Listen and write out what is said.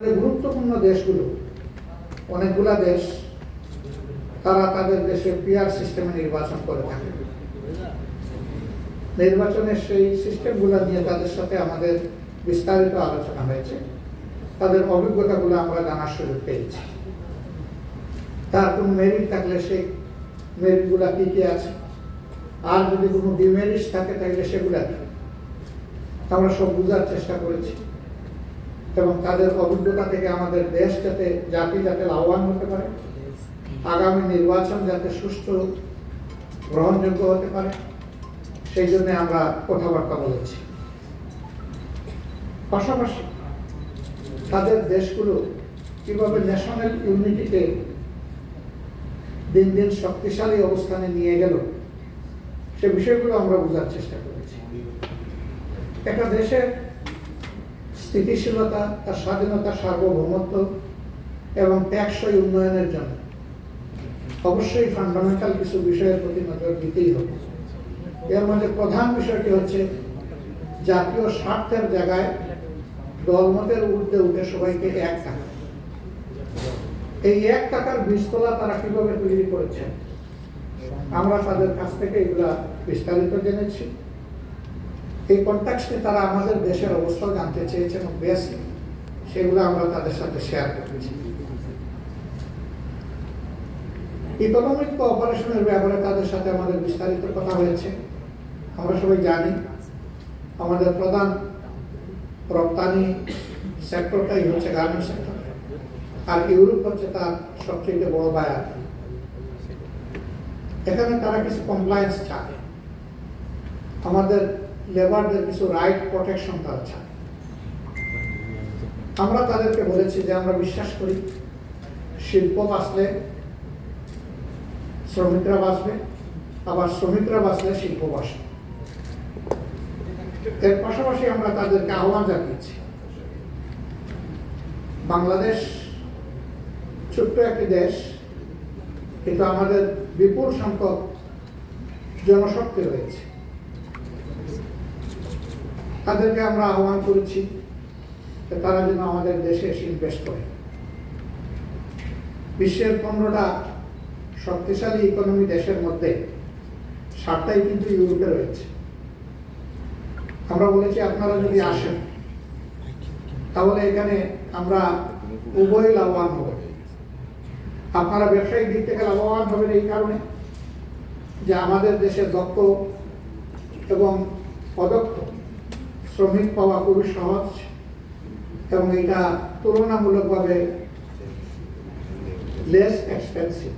গুরুত্বপূর্ণ দেশগুলো, অনেকগুলা দেশ, তারা তাদের দেশে পিয়ার সিস্টেমে নির্বাচন করে থাকে। নির্বাচনের সেই সিস্টেমগুলো নিয়ে তাদের সাথে আমাদের বিস্তারিত আলোচনা হয়েছে। তাদের অভিজ্ঞতাগুলো আমরা জানার সুযোগ পেয়েছি। তার কোনো মেরিট থাকলে সেই মেরিটগুলা কি কি আছে? আর যদি কোনো ডিমেরিটস থাকে, তাহলে সেগুলা আমরা সব বোঝার চেষ্টা করেছি। এবং তাদের অভিজ্ঞতা থেকে আমাদের দেশ যাতে, জাতি যাতে লাভবান হতে পারে। আগামী নির্বাচন যাতে সুষ্ঠু গ্রহণযোগ্য হতে পারে। সেই জন্য আমরা কথাবার্তা বলেছি। পাশাপাশি তাদের দেশগুলো কীভাবে ন্যাশনাল ইউনিটিকে দিন দিন শক্তিশালী অবস্থানে নিয়ে গেল, সে বিষয়গুলো আমরা বোঝার চেষ্টা করেছি। একটা দেশের স্থিতিশীলতা তার স্বাধীনতা সার্বভৌমত্ব এবং টেকসই উন্নয়নের জন্য। অবশ্যই ফান্ডামেন্টাল কিছু বিষয়ের প্রতি নজর দিতেই হবে। এর মধ্যে প্রধান বিষয়টি হচ্ছে, জাতীয় স্বার্থের জায়গায় দলমতের ঊর্ধ্বে উঠে সবাইকে এক থাকা এই এক টাকার বীজতলা তারা কীভাবে তৈরি করেছে? আমরা তাদের কাছ থেকে এগুলা বিস্তারিত জেনেছি। এই কন্ট্যাক্সে তারা আমাদের দেশের অবস্থা জানতে চেয়েছেন অবভিয়াসলি সেগুলো আমরা তাদের সাথে শেয়ার করেছি। ইকোনমিক কোঅপারেশনের ব্যাপারে তাদের সাথে আমাদের বিস্তারিত কথা হয়েছে। আমরা সবাই জানি, আমাদের প্রধান রপ্তানি সেক্টরটাই হচ্ছে গার্মেন্ট সেক্টর আর ইউরোপ হচ্ছে তার সবচেয়ে বড় বায়ার এখানে তারা কিছু কমপ্লায়েন্স চায়। আমাদের লেবারদের কিছু রাইট প্রোটেকশন তারা চায় আমরা তাদেরকে বলেছি যে আমরা বিশ্বাস করি, শিল্প বাঁচলে শ্রমিকরা বাঁচবে, আবার শ্রমিকরা বাঁচলে শিল্প বাঁচবে। এর পাশাপাশি আমরা তাদেরকে আহ্বান জানিয়েছি। বাংলাদেশ ছোট্ট একটি দেশ, কিন্তু আমাদের বিপুল সংখ্যক জনশক্তি রয়েছে। তাদেরকে আমরা আহ্বান করেছি তারা যেন আমাদের দেশে এসে ইনভেস্ট করে। বিশ্বের পনেরোটা শক্তিশালী ইকোনমি দেশের মধ্যে সাতটাই কিন্তু ইউরোপে রয়েছে। আমরা বলেছি আপনারা যদি আসেন তাহলে এখানে আমরা উভয় লাভবান হব। আপনারা ব্যবসায়িক দিক থেকে লাভবান হবেন এই কারণে যে আমাদের দেশে দক্ষ এবং অদক্ষ শ্রমিক পাওয়া খুবই সহজ এবং এটা তুলনামূলকভাবে লেস এক্সপেন্সিভ